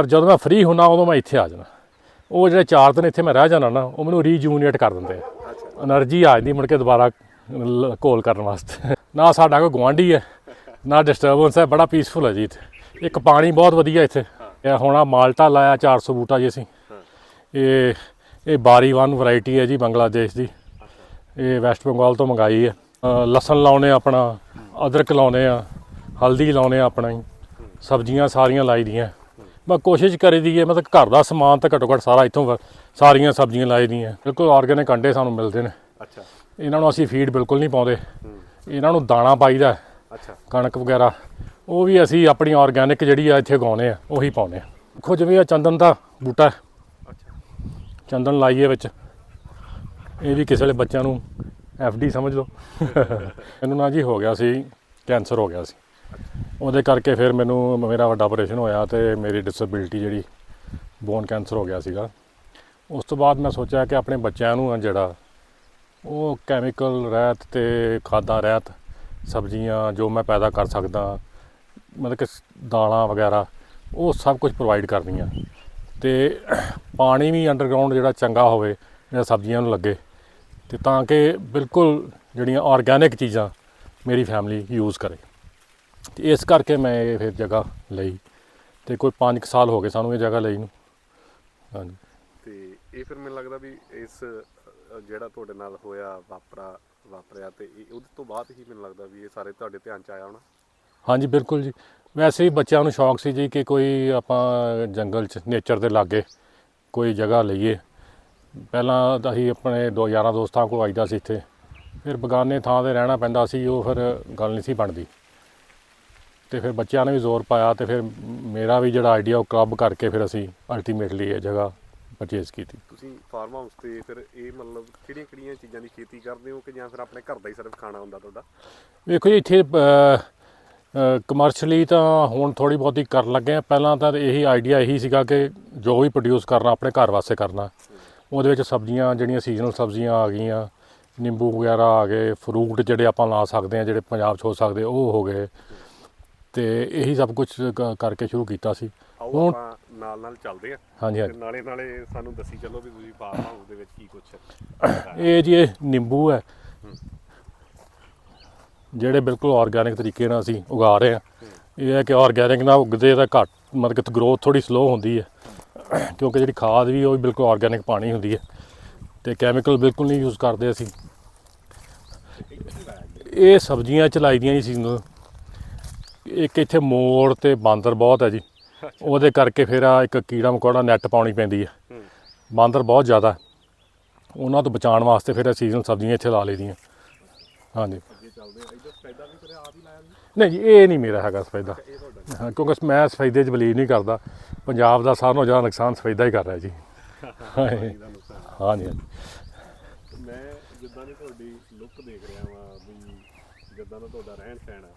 ਪਰ ਜਦੋਂ ਮੈਂ ਫ੍ਰੀ ਹੁੰਨਾ, ਉਦੋਂ ਮੈਂ ਇੱਥੇ ਆ ਜਾਣਾ। ਉਹ ਜਿਹੜੇ ਚਾਰ ਦਿਨ ਇੱਥੇ ਮੈਂ ਰਹਿ ਜਾਣਾ ਨਾ, ਉਹ ਮੈਨੂੰ ਰੀਜੂਨੀਏਟ ਕਰ ਦਿੰਦੇ ਆ। એનર્ਜੀ ਆ ਜਾਂਦੀ ਮੁੜ ਕੇ ਦੁਬਾਰਾ ਕੋਲ ਕਰਨ ਵਾਸਤੇ। ਨਾ ਸਾਡਾ ਕੋਈ ਗਵਾਂਢੀ ਹੈ, ਨਾ ਡਿਸਟਰਬੈਂਸ ਹੈ, ਬੜਾ ਪੀਸਫੁਲ ਹੈ ਜੀ ਇੱਥੇ। ਇੱਕ ਪਾਣੀ ਬਹੁਤ ਵਧੀਆ ਇੱਥੇ। ਇਹ ਹੋਣਾ ਮਾਲਟਾ ਲਾਇਆ 400 ਬੂਟਾ ਜੀ ਅਸੀਂ। ਇਹ ਇਹ ਬਾਰੀ ਵਨ ਵੈਰਾਈਟੀ ਹੈ ਜੀ ਬੰਗਲਾਦੇਸ਼ ਦੀ। ਇਹ ਵੈਸਟ ਬੰਗਾਲ ਤੋਂ ਮੰਗਾਈ ਹੈ। ਲਸਣ ਲਾਉਨੇ ਆਪਣਾ, ਅਦਰਕ ਲਾਉਨੇ ਆ, ਹਲਦੀ ਲਾਉਨੇ ਆਪਣਾ ਹੀ। ਸਬਜ਼ੀਆਂ ਸਾਰੀਆਂ ਲਾਈ ਦੀਆਂ। ਮੈਂ ਕੋਸ਼ਿਸ਼ ਕਰੀ ਦੀ ਹੈ ਮਤਲਬ ਘਰ ਦਾ ਸਮਾਨ ਤਾਂ ਘੱਟੋ ਘੱਟ ਸਾਰਾ ਇੱਥੋਂ ਸਾਰੀਆਂ ਸਬਜ਼ੀਆਂ ਲਾਈ ਦੀਆਂ ਬਿਲਕੁਲ ਆਰਗੈਨਿਕ ਅੰਡੇ ਸਾਨੂੰ ਮਿਲਦੇ ਨੇ। ਅੱਛਾ। ਇਹਨਾਂ ਨੂੰ ਅਸੀਂ ਫੀਡ ਬਿਲਕੁਲ ਨਹੀਂ ਪਾਉਂਦੇ। ਇਹਨਾਂ ਨੂੰ ਦਾਣਾ ਪਾਈਦਾ ਅੱਛਾ। ਕਣਕ ਵਗੈਰਾ। ਉਹ ਵੀ ਅਸੀਂ ਆਪਣੀ ਆਰਗੈਨਿਕ ਜਿਹੜੀ ਆ ਇੱਥੇ ਉਗਾਉਂਦੇ ਆ ਉਹੀ ਪਾਉਂਦੇ ਆ। ਦੇਖੋ ਜਿਵੇਂ ਆ ਚੰਦਨ ਦਾ ਬੂਟਾ ਅੱਛਾ। ਚੰਦਨ ਲਾਈਏ ਵਿੱਚ। ਇਹ ਵੀ ਕਿਸੇ ਵੇਲੇ ਬੱਚਿਆਂ ਨੂੰ ਡੀ ਸਮਝ ਲਓ। ਮੈਨੂੰ ਨਾ ਜੀ ਹੋ ਗਿਆ ਸੀ ਕੈਂਸਰ ਹੋ ਗਿਆ ਸੀ। ਉਹਦੇ ਕਰਕੇ ਫਿਰ ਮੈਨੂੰ ਮੇਰਾ ਵੱਡਾ ਆਪਰੇਸ਼ਨ ਹੋਇਆ ਤੇ ਮੇਰੀ ਡਿਸੇਬਿਲਟੀ ਜਿਹੜੀ ਬੋਨ ਕੈਂਸਰ ਹੋ ਗਿਆ ਸੀਗਾ। ਉਸ ਤੋਂ ਬਾਅਦ ਮੈਂ ਸੋਚਿਆ ਕਿ ਆਪਣੇ ਬੱਚਿਆਂ ਨੂੰ ਆ ਜਿਹੜਾ, ਉਹ ਕੈਮੀਕਲ ਰਹਿਤ ਤੇ ਖਾਦਾਂ ਰਹਿਤ, ਸਬਜ਼ੀਆਂ ਜੋ ਮੈਂ ਪੈਦਾ ਕਰ ਸਕਦਾ, ਮਤਲਬ ਕਿ ਦਾਲਾਂ ਵਗੈਰਾ, ਉਹ ਸਭ ਕੁਝ ਪ੍ਰੋਵਾਈਡ ਕਰਨੀਆਂ। ਤੇ ਪਾਣੀ ਵੀ ਅੰਡਰਗਰਾਉਂਡ ਜਿਹੜਾ ਚੰਗਾ ਹੋਵੇ ਜਿਹੜਾ ਸਬਜ਼ੀਆਂ ਨੂੰ ਲੱਗੇ, ਤੇ ਤਾਂ ਕਿ ਬਿਲਕੁਲ ਜਿਹੜੀਆਂ ਆਰਗੈਨਿਕ ਚੀਜ਼ਾਂ ਮੇਰੀ ਫੈਮਿਲੀ ਯੂਜ਼ ਕਰੇ। ਤੇ ਇਸ ਕਰਕੇ ਮੈਂ ਇਹ ਫਿਰ ਜਗ੍ਹਾ ਲਈ ਤੇ ਕੋਈ 5 ਸਾਲ ਹੋ ਗਏ ਸਾਨੂੰ ਇਹ ਜਗ੍ਹਾ ਲਈ ਨੂੰ। ਹਾਂਜੀ। ਤੇ ਇਹ ਫਿਰ ਮੈਨੂੰ ਲੱਗਦਾ ਵੀ ਇਸ ਅ, ਜਿਹੜਾ ਤੁਹਾਡੇ ਨਾਲ ਹੋਇਆ ਵਾਪਰਾ ਵਾਪਰਿਆ ਤੇ ਇਹ ਉਹਦੇ ਤੋਂ ਬਾਅਦ ਹੀ ਮੈਨੂੰ ਲੱਗਦਾ ਵੀ ਇਹ ਸਾਰੇ ਤੁਹਾਡੇ ਧਿਆਨ ਚ ਆਇਆ ਹੋਣਾ। ਹਾਂਜੀ ਬਿਲਕੁਲ ਜੀ। ਵੈਸੇ ਹੀ ਬੱਚਿਆਂ ਨੂੰ ਸ਼ੌਕ ਸੀ ਜੀ ਕਿ ਕੋਈ ਆਪਾਂ ਜੰਗਲ 'ਚ ਨੇਚਰ ਦੇ ਲਾਗੇ ਕੋਈ ਜਗ੍ਹਾ ਲਈਏ। ਪਹਿਲਾਂ ਤਾਂ ਅਸੀਂ ਆਪਣੇ ਦੋ ਯਾਰਾਂ ਦੋਸਤਾਂ ਕੋਲ ਆਈਦਾ ਸੀ ਇੱਥੇ। ਫਿਰ ਬਗਾਨੇ ਥਾਂ ਤੇ ਰਹਿਣਾ ਪੈਂਦਾ ਸੀ ਉਹ ਫਿਰ ਗੱਲ ਨਹੀਂ ਸੀ ਬਣਦੀ। ਤੇ ਫਿਰ ਬੱਚਿਆਂ ਨੇ ਵੀ ਜ਼ੋਰ ਪਾਇਆ ਤੇ ਫਿਰ ਮੇਰਾ ਵੀ ਜਿਹੜਾ ਆਈਡੀਆ ਉਹ ਕਲੱਬ ਕਰਕੇ ਫਿਰ ਅਸੀਂ ਅਲਟੀਮੇਟਲੀ ਇਹ ਜਗ੍ਹਾ ਪਰਚੇਜ਼ ਕੀਤੀ। ਤੁਸੀਂ ਫਾਰਮ ਹਾਊਸ ਤੇ ਫਿਰ ਇਹ ਮਤਲਬ ਕਿਹੜੀਆਂ ਕਿਹੜੀਆਂ ਚੀਜ਼ਾਂ ਦੀ ਖੇਤੀ ਕਰਦੇ ਹੋ ਕਿ ਜਾਂ ਫਿਰ ਆਪਣੇ ਘਰ ਦਾ ਹੀ ਸਿਰਫ ਖਾਣਾ ਹੁੰਦਾ ਤੁਹਾਡਾ? ਵੇਖੋ ਜੀ ਇੱਥੇ ਕਮਰਸ਼ਲੀ ਤਾਂ ਹੁਣ ਥੋੜੀ ਬਹੁਤੀ ਕਰਨ ਲੱਗੇ ਆ ਪਹਿਲਾਂ ਤਾਂ ਇਹੀ ਆਈਡੀਆ ਇਹੀ ਸੀਗਾ ਕਿ ਜੋ ਵੀ ਪ੍ਰੋਡਿਊਸ ਕਰਨਾ ਆਪਣੇ ਘਰ ਵਾਸਤੇ ਕਰਨਾ। ਉਹਦੇ ਵਿੱਚ ਸਬਜ਼ੀਆਂ ਜਿਹੜੀਆਂ ਸੀਜ਼ਨਲ ਸਬਜ਼ੀਆਂ ਆ ਗਈਆਂ ਨਿੰਬੂ ਵਗੈਰਾ ਆ ਗਏ ਫਰੂਟ ਜਿਹੜੇ ਆਪਾਂ ਲਾ ਸਕਦੇ ਆ ਜਿਹੜੇ ਪੰਜਾਬ 'ਚ ਹੋ ਸਕਦੇ ਉਹ ਹੋ ਗਏ। ਤੇ ਇਹੀ ਸਭ ਕੁਝ ਕਰਕੇ ਸ਼ੁਰੂ ਕੀਤਾ ਸੀ। ਆਓ ਹੁਣ- ਆਪਾਂ ਨਾਲ ਨਾਲ ਚੱਲਦੇ ਆ ਹਾਂਜੀ ਤੇ ਹਾਂਜੀ ਨਾਲੇ ਨਾਲੇ ਸਾਨੂੰ ਦੱਸੀ ਚੱਲੋ ਵੀ ਤੁਸੀਂ ਫਾਰਮ ਹਾਊਸ ਦੇ ਵਿੱਚ ਕੀ ਕੁਝ ਇਹ ਜੀ ਇਹ ਨਿੰਬੂ ਹੈ। ਜਿਹੜੇ ਬਿਲਕੁਲ ਆਰਗੈਨਿਕ ਤਰੀਕੇ ਨਾਲ ਅਸੀਂ ਉਗਾ ਰਹੇ ਹਾਂ। ਇਹ ਹੈ ਕਿ ਆਰਗੈਨਿਕ ਨਾਲ ਉਗਦੇ ਤਾਂ ਘੱਟ ਮਤਲਬ ਕਿ ਗਰੋਥ ਥੋੜੀ ਸਲੋ ਹੁੰਦੀ ਹੈ। ਕਿਉਂਕਿ ਜਿਹੜੀ ਖਾਦ ਵੀ ਉਹ ਵੀ ਬਿਲਕੁਲ ਆਰਗੈਨਿਕ ਪਾਣੀ ਹੁੰਦੀ ਹੈ। ਤੇ ਕੈਮੀਕਲ ਬਿਲਕੁਲ ਨਹੀਂ ਯੂਜ਼ ਕਰਦੇ ਅਸੀਂ। ਇਹ ਸਬਜ਼ੀਆਂ ਚ ਲਾਈਦੀਆਂ ਜੀ ਸੀਜ਼ਨਲ ਇੱਕ ਇੱਥੇ ਮੋਰ ਤੇ ਬਾਂਦਰ ਬਹੁਤ ਹੈ ਜੀ। ਉਹਦੇ ਕਰਕੇ ਫਿਰ ਆ ਇੱਕ ਕੀੜਾ ਮਕੌੜਾ ਨੈਟ ਪਾਉਣੀ ਪੈਂਦੀ ਹੈ। ਬਾਂਦਰ ਬਹੁਤ ਜ਼ਿਆਦਾ। ਉਹਨਾਂ ਤੋਂ ਬਚਾਉਣ ਵਾਸਤੇ ਫਿਰ ਸੀਜ਼ਨਲ ਸਬਜ਼ੀਆਂ ਇੱਥੇ ਲਾ ਲਈਦੀਆਂ। ਹਾਂਜੀ। ਨਹੀਂ ਜੀ ਇਹ ਨਹੀਂ ਮੇਰਾ ਹੈਗਾ ਸਫੈਦਾ। ਹਾਂ ਕਿਉਂਕਿ ਮੈਂ ਸਫੈਦੇ 'ਚ ਬਲੀਵ ਨਹੀਂ ਕਰਦਾ। ਪੰਜਾਬ ਦਾ ਸਾਰਿਆਂ ਨਾਲੋਂ ਜ਼ਿਆਦਾ ਨੁਕਸਾਨ ਸਫੈਦਾ ਹੀ ਕਰ ਰਿਹਾ ਜੀ। ਹਾਂਜੀ ਹਾਂਜੀ ਹਾਂਜੀ। ਮੈਂ ਜਿੱਦਾਂ ਦੀ ਤੁਹਾਡੀ ਲੁੱਕ ਦੇਖ ਰਿਹਾ ਵਾਂ ਵੀ ਜਿੱਦਾਂ ਦਾ ਤੁਹਾਡਾ ਰਹਿਣ ਸਹਿਣ ਆ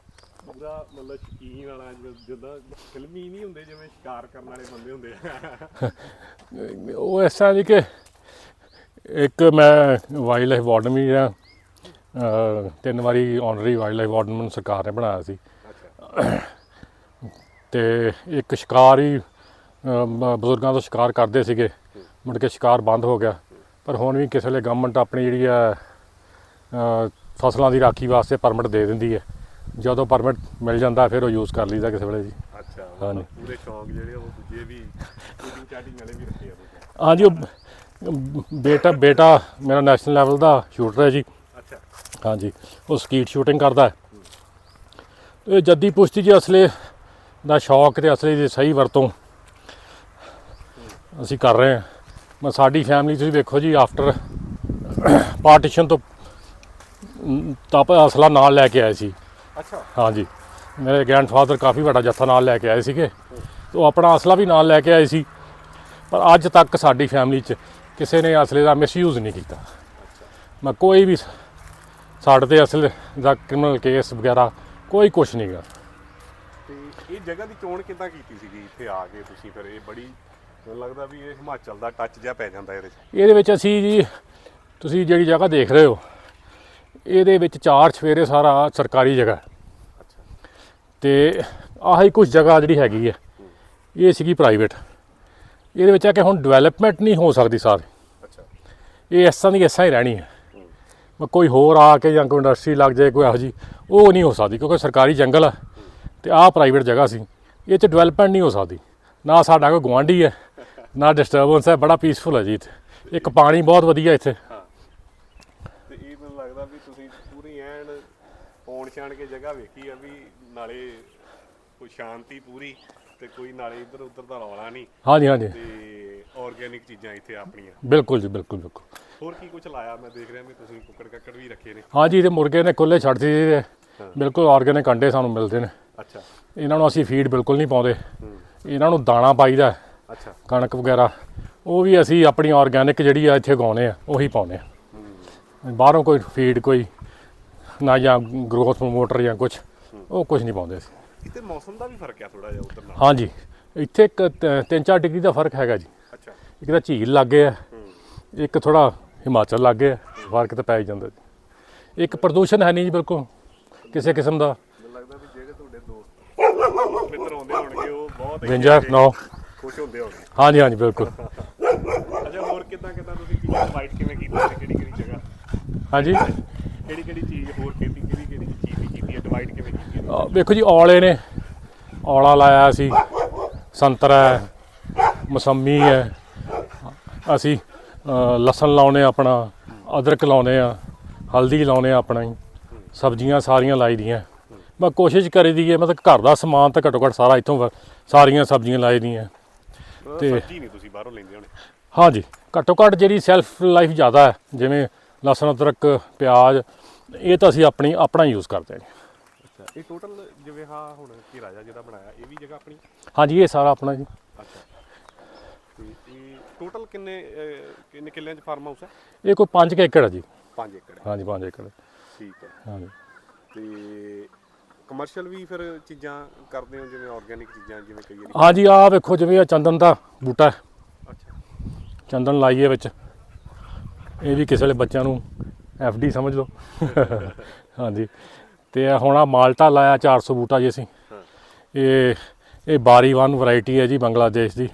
ਪੂਰਾ ਮਤਲਬ ਸ਼ਕੀਨ ਵਾਲਾ ਜਿੱਦਾਂ ਫਿਲਮੀ ਨਹੀਂ ਹੁੰਦੇ, ਜਿਵੇਂ ਸ਼ਿਕਾਰ ਕਰਨ ਵਾਲੇ ਬੰਦੇ ਹੁੰਦੇ ਆ। ਉਹ ਇਸ ਤਰ੍ਹਾਂ ਜੀ ਕਿ ਇੱਕ ਮੈਂ ਵਾਈਲਡ ਲਾਈਫ ਵਾਰਡਨ ਵੀ ਆ ਤਿੰਨ ਵਾਰੀ ਆਨਰੀ ਵਾਈਲਡ ਲਾਈਫ ਵਾਰਡਨ ਮੈਨੂੰ ਸਰਕਾਰ ਨੇ ਬਣਾਇਆ ਸੀ। ਅੱਛਾ ਤੇ ਇੱਕ ਸ਼ਿਕਾਰ ਹੀ ਬਜ਼ੁਰਗਾਂ ਤੋਂ ਸ਼ਿਕਾਰ ਕਰਦੇ ਸੀਗੇ। ਮੁੜ ਕੇ ਸ਼ਿਕਾਰ ਬੰਦ ਹੋ ਗਿਆ। ਪਰ ਹੁਣ ਵੀ ਕਿਸੇ ਵੇਲੇ ਗਵਰਨਮੈਂਟ ਆਪਣੀ ਜਿਹੜੀ ਆ ਫਸਲਾਂ ਦੀ ਰਾਖੀ ਵਾਸਤੇ ਪਰਮਿਟ ਦੇ ਦਿੰਦੀ ਹੈ। ਜਦੋਂ ਪਰਮਿਟ ਮਿਲ ਜਾਂਦਾ ਫਿਰ ਉਹ ਯੂਜ਼ ਕਰ ਲਈਦਾ ਕਿਸੇ ਵੇਲੇ ਜੀ। ਅੱਛਾ ਹਾਂਜੀ। ਪੂਰੇ ਸ਼ੌਂਕ ਜਿਹੜੇ ਉਹ ਦੂਜੇ ਵੀ ਸ਼ੂਟਿੰਗ ਚਾਟਿੰਗ ਵਾਲੇ ਵੀ ਰੱਖੇ ਆ ਤੁਸੀਂ? ਹਾਂਜੀ ਉਹ ਬੇਟਾ ਬੇਟਾ ਮੇਰਾ ਨੈਸ਼ਨਲ ਲੈਵਲ ਦਾ ਸ਼ੂਟਰ ਹੈ ਜੀ। ਅੱਛਾ। ਹਾਂਜੀ ਉਹ ਸਕੀਟ ਸ਼ੂਟਿੰਗ ਕਰਦਾ ਹੈ। ਇਹ ਜੱਦੀ ਪੁਸ਼ਤੀ ਜੀ ਅਸਲੇ ਦਾ ਸ਼ੌਕ ਤੇ ਅਸਲੇ ਦੀ ਸਹੀ ਵਰਤੋਂ ਅਸੀਂ ਕਰ ਰਹੇ ਹਾਂ। ਮੈਂ ਸਾਡੀ ਫੈਮਿਲੀ ਤੁਸੀਂ ਵੇਖੋ ਜੀ ਆਫਟਰ ਪਾਰਟੀਸ਼ਨ ਤੋਂ ਤਾਂ ਆਪਾਂ ਅਸਲਾ ਨਾਲ ਲੈ ਕੇ ਆਏ ਸੀ। ਅੱਛਾ। ਹਾਂਜੀ। ਮੇਰੇ ਗ੍ਰੈਂਡਫਾਦਰ ਕਾਫੀ ਵੱਡਾ ਜੱਥਾ ਨਾਲ ਲੈ ਕੇ ਆਏ ਸੀਗੇ। ਤੇ ਉਹ ਆਪਣਾ ਅਸਲਾ ਵੀ ਨਾਲ ਲੈ ਕੇ ਆਏ ਸੀ। ਪਰ ਅੱਜ ਤੱਕ ਸਾਡੀ ਫੈਮਿਲੀ 'ਚ ਕਿਸੇ ਨੇ ਅਸਲੇ ਦਾ ਮਿਸਯੂਜ਼ ਨਹੀਂ ਕੀਤਾ। ਮੈਂ ਕੋਈ ਵੀ ਸਾਡੇ ਤੇ ਅਸਲ ਦਾ ਕ੍ਰਿਮੀਨਲ ਕੇਸ ਵਗੈਰਾ ਕੋਈ ਕੁਛ ਨਹੀਂ ਗਾ। ਤੇ ਇਹ ਜਗ੍ਹਾ ਦੀ ਚੋਣ ਕਿੱਦਾਂ ਕੀਤੀ ਸੀਗੀ? ਇੱਥੇ ਆ ਕੇ ਤੁਸੀਂ ਫਿਰ ਇਹ ਬੜੀ ਮੈਨੂੰ ਲੱਗਦਾ ਵੀ ਇਹ ਹਿਮਾਚਲ ਦਾ ਟੱਚ ਜਿਹਾ ਪੈ ਜਾਂਦਾ ਇਹਦੇ 'ਚ। ਇਹਦੇ ਵਿੱਚ ਅਸੀਂ ਜੀ ਤੁਸੀਂ ਜਿਹੜੀ ਜਗ੍ਹਾ ਦੇਖ ਰਹੇ ਹੋ ਇਹਦੇ ਵਿੱਚ ਚਾਰ ਛਵੇਰੇ ਸਾਰਾ ਸਰਕਾਰੀ ਜਗ੍ਹਾ ਤੇ ਆਹੀ ਕੁਝ ਜਗ੍ਹਾ ਜਿਹੜੀ ਹੈਗੀ ਹੈ ਇਹ ਸੀਗੀ ਪ੍ਰਾਈਵੇਟ ਇਹਦੇ ਵਿੱਚ ਆ ਕਿ ਹੁਣ ਡਿਵੈਲਪਮੈਂਟ ਨਹੀਂ ਹੋ ਸਕਦੀ ਸਾਰੇ। ਅੱਛਾ। ਇਹ ਇਸ ਤਰ੍ਹਾਂ ਦੀ ਤਰ੍ਹਾਂ ਹੀ ਰਹਿਣੀ ਹੈ। ਮੈਂ ਕੋਈ ਹੋਰ ਆ ਕੇ ਜਾਂ ਕੋਈ ਇੰਡਸਟਰੀ ਲੱਗ ਜਾਏ ਕੋਈ ਇਹੋ ਜੀ ਉਹ ਨਹੀਂ ਹੋ ਸਕਦੀ ਕਿਉਂਕਿ ਸਰਕਾਰੀ ਜੰਗਲ ਆ ਤੇ ਆਹ ਪ੍ਰਾਈਵੇਟ ਜਗ੍ਹਾ ਸੀ। ਇਹ 'ਚ ਡਿਵੈਲਪਮੈਂਟ ਨਹੀਂ ਹੋ ਸਕਦੀ। ਨਾ ਸਾਡਾ ਕੋਈ ਗੁਆਂਢੀ ਹੈ ਨਾ ਡਿਸਟਰਬੈਂਸ ਹੈ ਬੜਾ ਪੀਸਫੁਲ ਹੈ ਜੀ ਇੱਥੇ। ਇੱਕ ਪਾਣੀ ਬਹੁਤ ਵਧੀਆ ਇੱਥੇ ਤੇ ਇਹ ਮੈਨੂੰ ਲੱਗਦਾ ਵੀ ਤੁਸੀਂ ਪੂਰੀ ਐਨ ਪੌਣ ਛਾਣ ਕੇ ਜਗ੍ਹਾ ਵੇਖੀ ਆ ਵੀ ਨਾਲੇ ਕੋਈ ਸ਼ਾਂਤੀ ਪੂਰੀ ਤੇ ਕੋਈ ਨਾਲੇ ਇੱਧਰ ਉੱਧਰ ਦਾ ਰੌਲਾ ਨਹੀਂ। ਹਾਂਜੀ ਹਾਂਜੀ। ਤੇ ਆਰਗੇਨਿਕ ਚੀਜ਼ਾਂ ਇੱਥੇ ਆਪਣੀਆਂ। ਬਿਲਕੁਲ ਜੀ ਬਿਲਕੁਲ ਬਿਲਕੁਲ। ਹੋਰ ਕੀ ਕੁਝ ਲਾਇਆ? ਮੈਂ ਦੇਖ ਰਿਹਾ ਵੀ ਤੁਸੀਂ ਕੁੱਕੜ ਕੱਕੜ ਵੀ ਰੱਖੇ ਨੇ। ਹਾਂਜੀ ਤੇ ਮੁਰਗੇ ਨੇ ਖੁੱਲੇ ਛੱਡ ਦਿੱਤੇ ਜੀ। ਬਿਲਕੁਲ ਆਰਗੈਨਿਕ ਅੰਡੇ ਸਾਨੂੰ ਮਿਲਦੇ ਨੇ। ਅੱਛਾ। ਇਹਨਾਂ ਨੂੰ ਅਸੀਂ ਫੀਡ ਬਿਲਕੁਲ ਨਹੀਂ ਪਾਉਂਦੇ। ਇਹਨਾਂ ਨੂੰ ਦਾਣਾ ਪਾਈਦਾ। ਹੈ, ਅੱਛਾ। ਕਣਕ ਵਗੈਰਾ। ਉਹ ਵੀ ਅਸੀਂ ਆਪਣੀ ਆਰਗੈਨਿਕ ਜਿਹੜੀ ਆ ਇੱਥੇ ਉਗਾਉਂਦੇ ਆ ਉਹੀ ਪਾਉਂਦੇ ਆ। ਬਾਹਰੋਂ ਕੋਈ ਫੀਡ ਕੋਈ ਨਾ ਜਾਂ ਗਰੋਥ ਪ੍ਰਮੋਟਰ ਜਾਂ ਕੁਝ ਉਹ ਕੁਝ ਨਹੀਂ ਪਾਉਂਦੇ ਅਸੀਂ। ਇੱਥੇ ਮੌਸਮ ਦਾ ਵੀ ਫ਼ਰਕ ਆ ਥੋੜਾ ਜਿਹਾ ਉੱਧਰ ਨਾਲ। ਹਾਂਜੀ ਇੱਥੇ 3-4 ਡਿਗਰੀ ਦਾ ਫ਼ਰਕ ਹੈਗਾ ਜੀ। ਅੱਛਾ। ਇੱਕ ਤਾਂ ਝੀਲ ਲੱਗੇ ਆ ਇੱਕ ਥੋੜਾ ਹਿਮਾਚਲ ਲੱਗੇ ਆ ਫ਼ਰਕ ਤਾਂ ਪੈ ਹੀ ਜਾਂਦਾ ਜੀ। ਇੱਕ ਪ੍ਰਦੂਸ਼ਣ ਹੈ ਨਹੀਂ ਜੀ ਬਿਲਕੁਲ ਕਿਸੇ ਕਿਸਮ ਦਾ। ਲੱਗਦਾ ਵੀ ਜਿਹੜੇ ਤੁਹਾਡੇ ਦੋਸਤ ਮਿੱਤਰ ਆਉਂਦੇ ਹੋਣਗੇ ਉਹ ਬਹੁਤ ਵਿੰਜਰ ਨੋ। ਖੁਸ਼ ਹੁੰਦੇ ਹੋਣਗੇ। ਹਾਂਜੀ ਹਾਂਜੀ ਬਿਲਕੁਲ। ਅੱਛਾ ਹੋਰ ਕਿੱਦਾਂ ਕਿੱਦਾਂ ਤੁਸੀਂ ਚੀਜ਼ਾਂ ਵਾਈਟ ਕਿਵੇਂ ਕੀਤਾ ਕਿਹੜੀ ਕਿਹੜੀ ਜਗ੍ਹਾ? ਹਾਂਜੀ। ਕਿਹੜੀ ਕਿਹੜੀ ਚੀਜ਼ ਹੋਰ ਖੇਤੀ ਕਿਹੜੀ ਕਿਹੜੀ ਚੀਜ਼ ਦੀ ਕੀਤੀ ਹੈ ਡਿਵਾਈਡ ਕਿਵੇਂ ਕੀਤੀ ਹੈ? ਅਹ ਵੇਖੋ ਜੀ ਔਲੇ ਨੇ। ਔਲਾ ਲਾਇਆ ਸੀ। ਸੰਤਰਾ ਹੈ ਮਸੰਮੀ ਹੈ। ਅਸੀਂ ਅਹ ਲਸਣ ਲਾਉਨੇ ਆਪਣਾ ਅਦਰਕ ਲਾਉਨੇ ਆ ਹਲਦੀ ਲਾਉਨੇ ਆ ਆਪਣਾ ਹੀ ਸਬਜ਼ੀਆਂ ਸਾਰੀਆਂ ਲਾਈ ਦੀਆਂ। ਮੈਂ ਕੋਸ਼ਿਸ਼ ਕਰੀ ਦੀ ਹੈ ਮਤਲਬ ਘਰ ਦਾ ਸਮਾਨ ਤਾਂ ਘੱਟੋ ਘੱਟ ਸਾਰਾ ਇੱਥੋਂ ਵ- ਸਾਰੀਆਂ ਸਬਜ਼ੀਆਂ ਲਾਈ ਦੀਆਂ। ਤੇ- ਸਬਜ਼ੀ ਨਹੀਂ ਤੁਸੀਂ ਬਾਹਰੋਂ ਲੈਂਦੇ ਹੋਣੇ? ਹਾਂਜੀ ਘੱਟੋ ਘੱਟ ਜਿਹੜੀ ਸੈਲਫ ਲਾਈਫ ਜ਼ਿਆਦਾ ਹੈ ਜਿਵੇਂ ਲਸਣ ਅਦਰਕ ਪਿਆਜ਼ ਇਹ ਤਾਂ ਅਸੀਂ ਆਪਣੀ ਆਪਣਾ ਯੂਜ਼ ਕਰਦੇ ਹਾਂ। ਅੱਛਾ ਇਹ ਟੋਟਲ ਜਿਵੇਂ ਹਾਂ ਹੁਣ ਕੀ ਰਾਜਾ ਜਿਹਦਾ ਬਣਾਇਆ ਇਹ ਵੀ ਜਗ੍ਹਾ ਆਪਣੀ? ਹਾਂਜੀ ਇਹ ਸਾਰਾ ਆਪਣਾ ਜੀ। ਅੱਛਾ। ਤੇ ਇਹ ਟੋਟਲ ਕਿੰਨੇ ਕਿੰਨੇ ਕਿੱਲਿਆਂ 'ਚ ਫਾਰਮ ਹਾਊਸ ਹੈ? ਇਹ ਕੋਈ 5 ਏਕੜ ਹੈ ਜੀ। 5 ਏਕੜ। ਹਾਂਜੀ 5 ਏਕੜ। ਠੀਕ ਹੈ। ਹਾਂਜੀ। ਤੇ ਕਮਰਸ਼ੀਅਲ ਵੀ ਫਿਰ ਚੀਜ਼ਾਂ ਕਰਦੇ ਹੋ ਜਿਵੇਂ ਆਰਗੇਨਿਕ ਚੀਜ਼ਾਂ ਜਿਵੇਂ ਕਈ ਹਾਂਜੀ ਆਹ ਵੇਖੋ ਜਿਵੇਂ ਚੰਦਨ ਦਾ ਬੂਟਾ ਹੈ। ਅੱਛਾ। ਚੰਦਨ ਲਾਈਏ ਵਿੱਚ। ਇਹ ਵੀ ਕਿਸੇ ਵੇਲੇ ਬੱਚਿਆਂ ਨੂੰ ਡੀ ਸਮਝ ਲਓ। ਹਾਂਜੀ। ਤੇ ਇਹ ਹੁਣ ਆ ਮਾਲਟਾ ਲਾਇਆ 400 ਬੂਟਾ ਜੀ ਅਸੀਂ। ਇਹ ਇਹ ਬਾਰੀ ਵਨ ਵੈਰਾਈਟੀ ਹੈ ਜੀ ਬੰਗਲਾਦੇਸ਼ ਦੀ।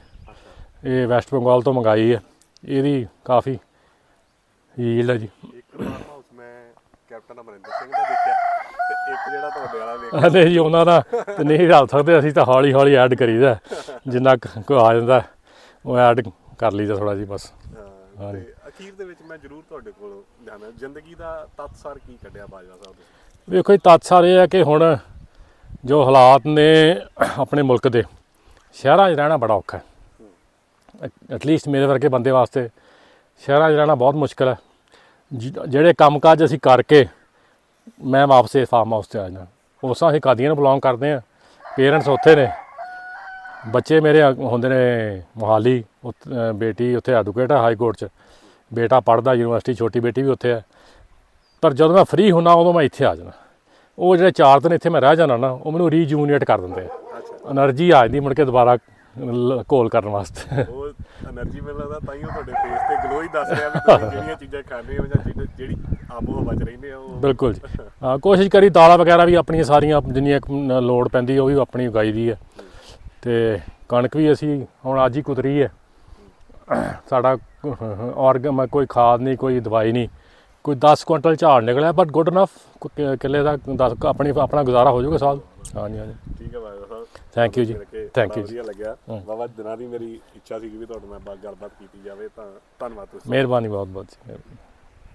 ਇਹ ਵੈਸਟ ਬੰਗਾਲ ਤੋਂ ਮੰਗਾਈ ਹੈ। ਇਹਦੀ ਕਾਫੀ ਯੀਲਡ ਹੈ ਜੀ। ਇੱਕ ਫਾਰਮ ਹਾਊਸ ਮੈਂ ਕੈਪਟਨ ਅਮਰਿੰਦਰ ਸਿੰਘ ਦਾ ਦੇਖਿਆ ਤੇ ਇੱਕ ਜਿਹੜਾ ਤੁਹਾਡੇ ਵਾਲਾ ਵੇਖਿਆ ਅਤੇ ਜੀ ਉਹਨਾਂ ਦਾ ਤੇ ਨਹੀਂ ਰਲ ਸਕਦੇ ਅਸੀਂ ਤਾਂ ਹੌਲੀ ਹੌਲੀ ਐਡ ਕਰੀਦਾ। ਜਿੰਨਾ ਕੁ ਕੋਈ ਆ ਜਾਂਦਾ ਉਹ ਐਡ ਕਰ ਲਈਦਾ ਥੋੜਾ ਜੀ ਬਸ। ਹਾਂ, ਅਖੀਰ ਦੇ ਵਿੱਚ ਮੈਂ ਜ਼ਰੂਰ ਤੁਹਾਡੇ ਕੋਲ ਜਾਣਾ। ਜ਼ਿੰਦਗੀ ਦਾ ਤਤਸਰ ਕੀ ਕੱਢਿਆ ਬਾਜਵਾ ਸਾਹਿਬ ਤੁਸੀਂ? ਵੇਖੋ ਜੀ ਤੱਥ ਇਹ ਹੈ ਕਿ ਹੁਣ ਜੋ ਹਾਲਾਤ ਨੇ ਆਪਣੇ ਮੁਲਕ ਦੇ, ਸ਼ਹਿਰਾਂ 'ਚ ਰਹਿਣਾ ਬੜਾ ਔਖਾ ਹੈ। ਐਟਲੀਸਟ ਮੇਰੇ ਵਰਗੇ ਬੰਦੇ ਵਾਸਤੇ ਸ਼ਹਿਰਾਂ 'ਚ ਰਹਿਣਾ ਬਹੁਤ ਮੁਸ਼ਕਲ ਹੈ। ਜਿ- ਜਿਹੜੇ ਕੰਮਕਾਜ ਅਸੀਂ ਕਰਕੇ ਮੈਂ ਵਾਪਸ ਇਹ ਫਾਰਮ ਹਾਊਸ ਤੇ ਆ ਜਾਣਾ ਉਸਾਂ ਅਸੀਂ ਕਾਦੀਆਂ ਨੂੰ ਬਿਲੋਂਗ ਕਰਦੇ ਆ ਪੇਰੈਂਟਸ ਉੱਥੇ ਨੇ। ਬੱਚੇ ਮੇਰੇ ਅ- ਹੁੰਦੇ ਨੇ ਮੋਹਾਲੀ ਉੱਥ- ਬੇਟੀ ਉੱਥੇ ਐਡਵੋਕੇਟ ਹੈ ਹਾਈ ਕੋਰਟ 'ਚ। ਬੇਟਾ ਪੜਦਾ ਯੂਨੀਵਰਸਿਟੀ ਛੋਟੀ ਬੇਟੀ ਵੀ ਉੱਥੇ ਹੈ। ਪਰ ਜਦੋਂ ਮੈਂ ਫ੍ਰੀ ਹੁੰਦਾ ਉਦੋਂ ਮੈਂ ਇੱਥੇ ਆ ਜਾਣਾ ਉਹ ਜਿਹੜੇ ਚਾਰ ਦਿਨ ਇੱਥੇ ਮੈਂ ਰਹਿ ਜਾਣਾ ਨਾ ਉਹ ਮੈਨੂੰ ਰੀਜੂਨੀਏਟ ਕਰ ਦਿੰਦੇ ਆ। એનર્ਜੀ ਆ ਜਾਂਦੀ ਮੁੜ ਕੇ ਦੁਬਾਰਾ ਕੋਲ ਕਰਨ ਵਾਸਤੇ। ਉਹ એનર્ਜੀ ਮੈਨੂੰ ਲੱਗਦਾ ਤਾਂ ਹੀ ਉਹ ਤੁਹਾਡੇ ਫੇਸ ਤੇ ਗਲੋ ਹੀ ਦੱਸ ਰਿਹਾ ਵੀ ਜਿਹੜੀਆਂ ਚੀਜ਼ਾਂ ਖਾਂਦੇ ਹੋ ਜਾਂ ਜਿਹੜੀ ਆਪੋ ਹਵਾ ਚ ਰਹਿੰਦੇ ਹੋ। ਬਿਲਕੁਲ ਜੀ। ਕੋਸ਼ਿਸ਼ ਕਰੀ ਦਾਲਾਂ ਵਗੈਰਾ ਵੀ ਆਪਣੀਆਂ ਸਾਰੀਆਂ ਜਿੰਨੀਆਂ ਲੋੜ ਪੈਂਦੀ ਉਹ ਵੀ ਆਪਣੀ ਉਗਾਈ ਦੀ ਹੈ ਤੇ ਕਣਕ ਵੀ ਅਸੀਂ ਹੁਣ ਅੱਜ ਹੀ ਕੁਤਰੀ ਹੈ ਸਾਡਾ ਔਰਗ ਕੋਈ ਖਾਦ ਨਹੀਂ ਕੋਈ ਦਵਾਈ ਨਹੀਂ ਕੋਈ 10 ਕੁਇੰਟਲ ਝਾੜ ਨਿਕਲਿਆ ਬਟ ਗੁੱਡ ਇਨਫ ਕਿੱਲੇ ਦਾ 10 ਆਪਣੀ ਆਪਣਾ ਗੁਜ਼ਾਰਾ ਹੋ ਜਾਊਗਾ ਸਾਲ। ਹਾਂਜੀ ਹਾਂਜੀ। ਠੀਕ ਹੈ ਬਾਜਵਾ ਸਾਹਿਬ। ਥੈਂਕ ਯੂ ਜੀ। ਥੈਂਕ ਯੂ ਜੀ। ਵਧੀਆ ਲੱਗਿਆ। ਬਾਬਾ ਦਿਨਾਂ ਦੀ ਮੇਰੀ ਇੱਛਾ ਸੀ ਕਿ ਵੀ ਤੁਹਾਡੇ ਨਾਲ ਗੱਲਬਾਤ ਕੀਤੀ ਜਾਵੇ ਤਾਂ ਧੰਨਵਾਦ ਤੁਸੀਂ। ਮਿਹਰਬਾਨੀ ਬਹੁਤ ਬਹੁਤ ਜੀ ਮਿਹਰਬਾਨੀ।